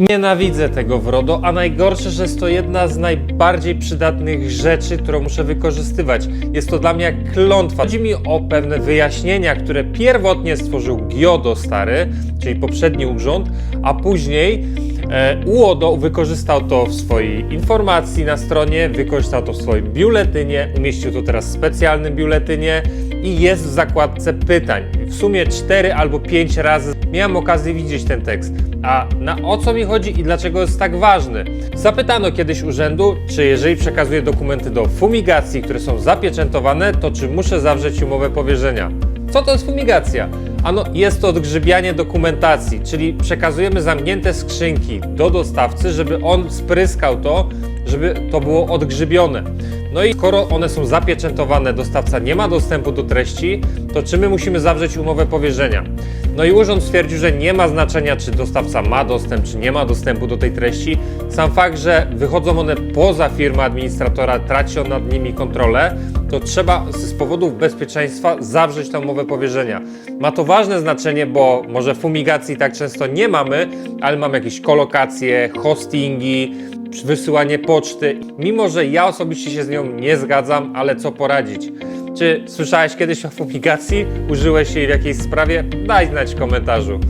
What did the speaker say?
Nienawidzę tego w RODO, a najgorsze, że jest to jedna z najbardziej przydatnych rzeczy, którą muszę wykorzystywać. Jest to dla mnie jak klątwa. Chodzi mi o pewne wyjaśnienia, które pierwotnie stworzył GIODO stary, czyli poprzedni urząd, a później e, UODO wykorzystał to w swojej informacji na stronie, wykorzystał to w swoim biuletynie, umieścił to teraz w specjalnym biuletynie i jest w zakładce pytań. W sumie 4 albo 5 razy miałem okazję widzieć ten tekst. A na o co mi chodzi i dlaczego jest tak ważny? Zapytano kiedyś urzędu, czy jeżeli przekazuję dokumenty do fumigacji, które są zapieczętowane, to czy muszę zawrzeć umowę powierzenia. Co to jest fumigacja? Ano, jest to odgrzybianie dokumentacji, czyli przekazujemy zamknięte skrzynki do dostawcy, żeby on spryskał to, żeby to było odgrzybione. No i skoro one są zapieczętowane, dostawca nie ma dostępu do treści, to czy my musimy zawrzeć umowę powierzenia? No i urząd stwierdził, że nie ma znaczenia, czy dostawca ma dostęp, czy nie ma dostępu do tej treści. Sam fakt, że wychodzą one poza firmę administratora, traci on nad nimi kontrolę, to trzeba z powodów bezpieczeństwa zawrzeć tę umowę powierzenia. Ma to ważne znaczenie, bo może fumigacji tak często nie mamy, ale mamy jakieś kolokacje, hostingi, wysyłanie poczty. Mimo, że ja osobiście się z nią nie zgadzam, ale co poradzić? Czy słyszałeś kiedyś o fumigacji? Użyłeś jej w jakiejś sprawie? Daj znać w komentarzu.